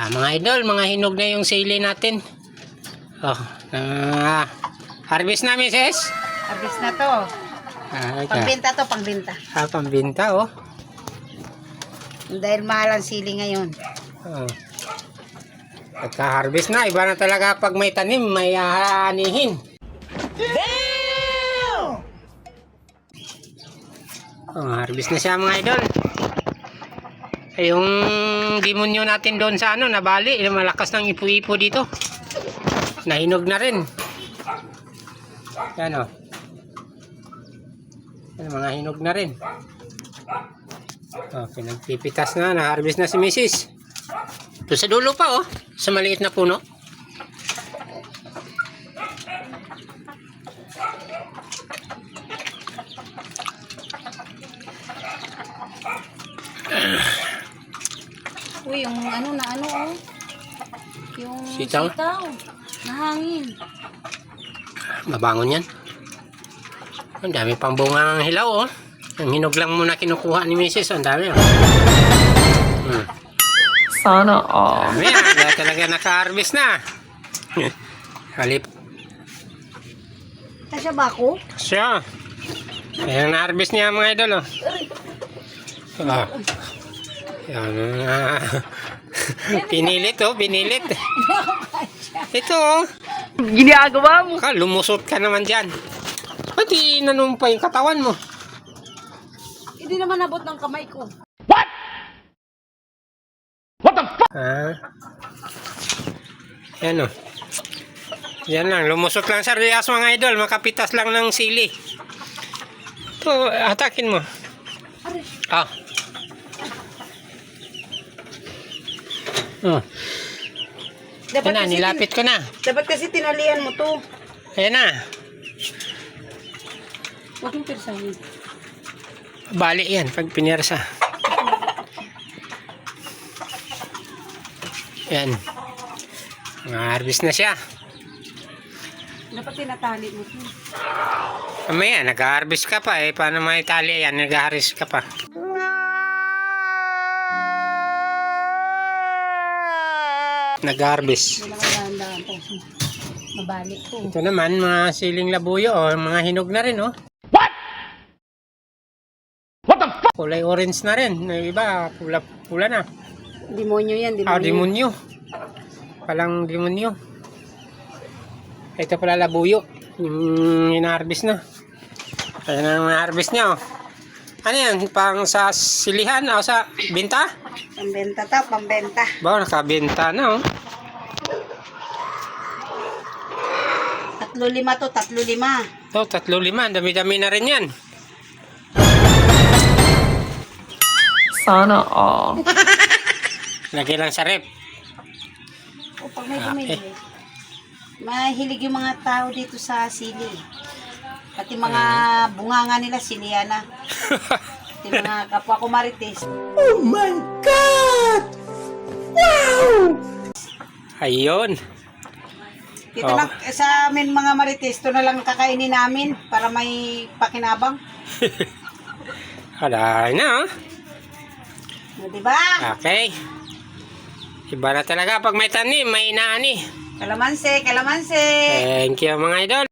Ah, mga idol, mga hinog na yung sili natin. Oh, ah, harvest na, misis. Abis na to. Ah, ito. Pangbenta to, pangbenta. Ah, pambinta, oh. Dahil mahal ang sili ngayon. oh. Pagka-harvest na, iba na talaga pag may tanim, may aanihin. Oh, harvest na siya mga idol. Ay, yung demonyo natin doon sa ano, nabali, yung malakas ng ipo-ipo dito. Nahinog na rin. Yan o. Yan, mga hinog na rin. Oh, pinagpipitas na, na-harvest na si Mrs. Ito sa dulo pa oh, sa maliit na puno. Uy, yung ano na ano oh. Yung Sitaw? Nahangin. Mabangon yan. Ang dami pang bunga ng hilaw oh. Ang hinog lang muna kinukuha ni Mrs. Ang dami oh. Hmm. Sana all. Dami ah, talaga naka-harvest na. Halip Kasya ba ako? siya. Ayan na-harvest niya mga idol oh. Ah. Yan. ah. pinilit oh, pinilit. Ito oh. Ginagawa mo. Ka, lumusot ka naman dyan. Pati nanumpa yung katawan mo. Hindi naman nabot ng kamay ko. Ah. Yan o. Yan lang. Lumusot lang sa riyas mga idol. Makapitas lang ng sili. Ito, atakin mo. Ah. Oh. Dapat na, kasi, nilapit ko na. dapat kasi tinalian mo to. Ayan na. Huwag yung pirsahin. Bali yan pag pinirsa. Yan. Harvest na siya. Dapat tinatali mo to. Mamaya, nag-harvest ka pa eh. Paano may tali yan? Nag-harvest ka pa. Nag-harvest. Mabalik to. Ito naman, mga siling labuyo, oh, mga hinog na rin, oh. What? What the fuck? Kulay orange na rin. Yung iba, pula, pula na. Demonyo yan, demonyo. Ah, demonyo. Palang demonyo. Ito pala labuyo. Yung in-harvest na. Ayan ang harvest niya, oh. Ano yan? Pang sa silihan o sa binta? Pambenta to, pambenta. Ba, nakabenta na, oh. Tatlo lima to, tatlo lima. Ito, tatlo lima. Dami-dami na rin yan. Sana all. Lagyan lang sa rep. O pag may Ah, bumili. Mahilig yung mga tao dito sa sili. Pati mga bunganga nila siliana. Pati mga kapwa ko marites. Ayun. Dito Oh. lang sa amin mga marites, ito na lang kakainin namin para may pakinabang. Alay na, oh. O, diba? Okay. Iba na talaga pag may tanim, may inaani. Kalamansi, kalamansi. Thank you mga idol.